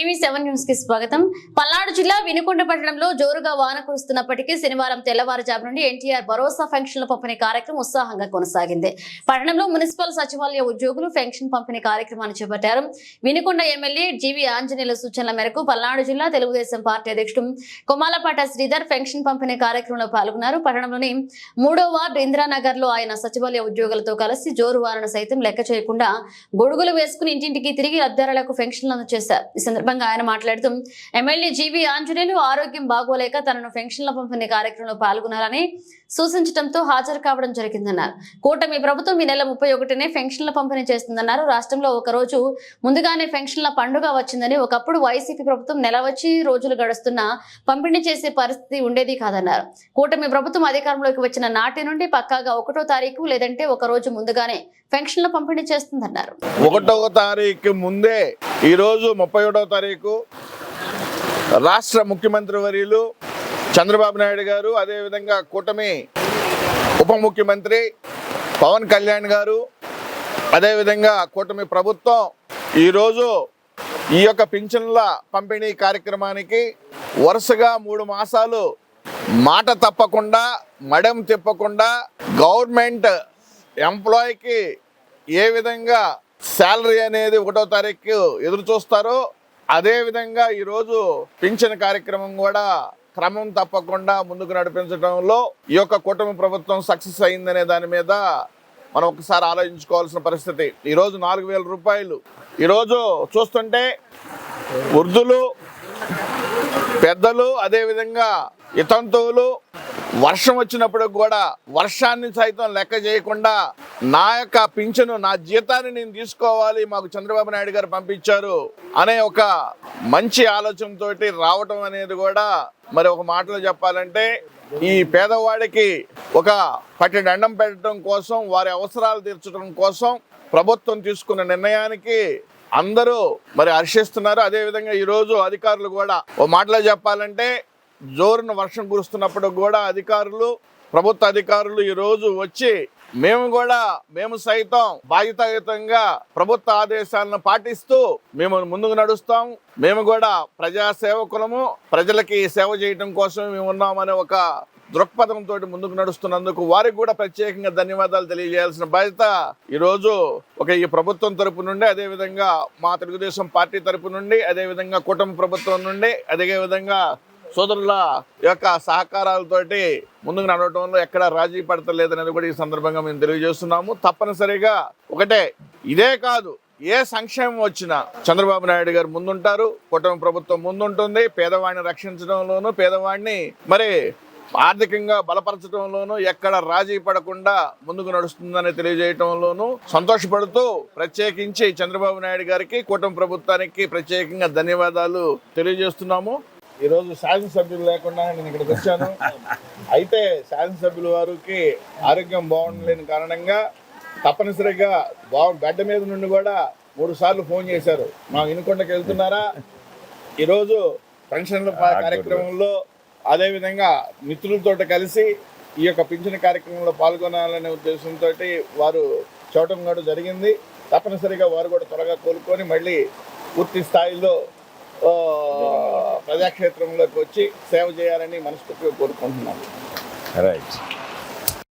TV seven న్యూస్కి స్వాగతం. పల్నాడు జిల్లా వినుకొండ పట్టణంలో జోరుగా వాన కురుస్తున్నప్పటికీ శనివారం తెల్లవారుజాము నుండి ఎన్టీఆర్ భరోసా పెన్షన్ల పంపిణీ కార్యక్రమం ఉత్సాహంగా కొనసాగింది. పట్టణంలో మున్సిపల్ సచివాలయ ఉద్యోగులు పెన్షన్ పంపిణీ కార్యక్రమాన్ని చేపట్టారు. వినుకొండ ఎమ్మెల్యే జీవి ఆంజనేయుల సూచనల మేరకు పల్నాడు జిల్లా తెలుగుదేశం పార్టీ అధ్యక్షుడు కొమాలపాట శ్రీధర్ పెన్షన్ పంపిణీ కార్యక్రమంలో పాల్గొన్నారు. పట్టణంలోని మూడో వార్డు ఇందిరానగర్లో ఆయన సచివాలయ ఉద్యోగులతో కలిసి జోరు వారను సైతం లెక్క చేయకుండా గొడుగులు వేసుకుని ఇంటింటికి తిరిగి లబ్ధారులకు పెన్షన్లు అందజేశారు ఈ సందర్భంగా ఆయన మాట్లాడుతూ ఎమ్మెల్యే జీవి ఆంజనేయులు ఆరోగ్యం బాగోలేక తనను పెన్షన్ల పంపిణీ కార్యక్రమంలో పాల్గొనాలని సూచించడంతో హాజరు కావడం జరిగిందన్నారు. కూటమి ప్రభుత్వం ఈ నెల ముప్పై ఒకటినే పెన్షన్ల పంపిణీ చేస్తుందన్నారు. రాష్ట్రంలో ఒక రోజు ముందుగానే పెన్షన్ల పండుగ వచ్చిందని ఒకప్పుడు వైసీపీ ప్రభుత్వం నెల వచ్చి రోజులు గడుస్తున్నా పంపిణీ చేసే పరిస్థితి ఉండేది కాదన్నారు. కూటమి ప్రభుత్వం అధికారంలోకి వచ్చిన నాటి నుండి పక్కాగా ఒకటో తారీఖు లేదంటే ఒక రోజు ముందుగానే పెన్షన్ల పంపిణీ చేస్తుందన్నారు. ఒకటవ తారీఖు ముందే ఈరోజు ముప్పై ఒకటవ తారీఖు. రాష్ట్ర ముఖ్యమంత్రి వర్యులు చంద్రబాబు నాయుడు గారు అదేవిధంగా కూటమి ఉప ముఖ్యమంత్రి పవన్ కళ్యాణ్ గారు అదేవిధంగా కూటమి ప్రభుత్వం ఈరోజు ఈ యొక్క పింఛన్ల పంపిణీ కార్యక్రమానికి వరుసగా మూడు మాసాలు మాట తప్పకుండా మడం తిప్పకుండా గవర్నమెంట్ ఎంప్లాయీకి ఏ విధంగా శాలరీ అనేది ఒకటో తారీఖు ఎదురు చూస్తారో. అదేవిధంగా ఈరోజు పింఛన్ కార్యక్రమం కూడా క్రమం తప్పకుండా ముందుకు నడిపించడంలో ఈ యొక్క కూటమి ప్రభుత్వం సక్సెస్ అయిందనే దాని మీద మనం ఒకసారి ఆలోచించుకోవాల్సిన పరిస్థితి. ఈరోజు నాలుగు వేల రూపాయలు. ఈరోజు చూస్తుంటే వృద్ధులు పెద్దలు అదేవిధంగా ఇతంతువులు వర్షం వచ్చినప్పుడు కూడా వర్షాన్ని సైతం లెక్క చేయకుండా నా యొక్క పింఛను నా జీతాన్ని నేను తీసుకోవాలి మాకు చంద్రబాబు నాయుడు గారు పంపించారు అనే ఒక మంచి ఆలోచనతో రావటం అనేది కూడా మరి ఒక మాటలో చెప్పాలంటే ఈ పేదవాడికి ఒక పట్టి దండం పెట్టడం కోసం వారి అవసరాలు తీర్చడం కోసం ప్రభుత్వం తీసుకున్న నిర్ణయానికి అందరూ మరి హర్షిస్తున్నారు. అదేవిధంగా ఈరోజు అధికారులు కూడా ఓ మాటలో చెప్పాలంటే జోరున వర్షం కురుస్తున్నప్పుడు కూడా అధికారులు ప్రభుత్వ అధికారులు ఈరోజు వచ్చి మేము కూడా మేము సైతం బాధ్యతాయుతంగా ప్రభుత్వ ఆదేశాలను పాటిస్తూ మేము ముందుకు నడుస్తాం. మేము కూడా ప్రజా సేవకులము ప్రజలకి సేవ చేయడం కోసం మేము ఉన్నామనే ఒక దృక్పథంతో ముందుకు నడుస్తున్నందుకు వారికి కూడా ప్రత్యేకంగా ధన్యవాదాలు తెలియజేయాల్సిన బాధ్యత ఈరోజు ఒక ఈ ప్రభుత్వం తరపు నుండి అదేవిధంగా మా తెలుగుదేశం పార్టీ తరపు నుండి అదేవిధంగా కుటుంబ ప్రభుత్వం నుండి అదేవిధంగా సోదరుల యొక్క సహకారాలతోటి ముందుకు నడవటంలో ఎక్కడ రాజీ పడతలేదనేది కూడా ఈ సందర్భంగా మేము తెలియజేస్తున్నాము. తప్పనిసరిగా ఒకటే ఇదే కాదు ఏ సంక్షేమం వచ్చినా చంద్రబాబు నాయుడు గారు ముందుంటారు కుటుంబ ప్రభుత్వం ముందుంటుంది పేదవాడిని రక్షించడంలోనూ పేదవాడిని మరి ఆర్థికంగా బలపరచడంలోనూ ఎక్కడ రాజీ పడకుండా ముందుకు నడుస్తుందని తెలియజేయటంలోనూ సంతోషపడుతూ ప్రత్యేకించి చంద్రబాబు నాయుడు గారికి కూటమి ప్రభుత్వానికి ప్రత్యేకంగా ధన్యవాదాలు తెలియజేస్తున్నాము. ఈరోజు శాసనసభ్యులు లేకుండా నేను ఇక్కడికి వచ్చాను. అయితే శాసనసభ్యుల వారికి ఆరోగ్యం బాగుండలేని కారణంగా తప్పనిసరిగా బాగు గడ్డ మీద నుండి కూడా మూడు సార్లు ఫోన్ చేశారు. మా వినుకొండకి వెళ్తున్నారా? ఈరోజు పెన్షన్ల కార్యక్రమంలో అదేవిధంగా మిత్రులతో కలిసి ఈ యొక్క పింఛన్ కార్యక్రమంలో పాల్గొనాలనే ఉద్దేశంతో వారు చూడటం కూడా జరిగింది. తప్పనిసరిగా వారు కూడా త్వరగా కోలుకొని మళ్ళీ పూర్తి స్థాయిలో ప్రజాక్షేత్రంలోకి వచ్చి సేవ చేయాలని మనస్ఫూర్తిగా కోరుకుంటున్నాను. రైట్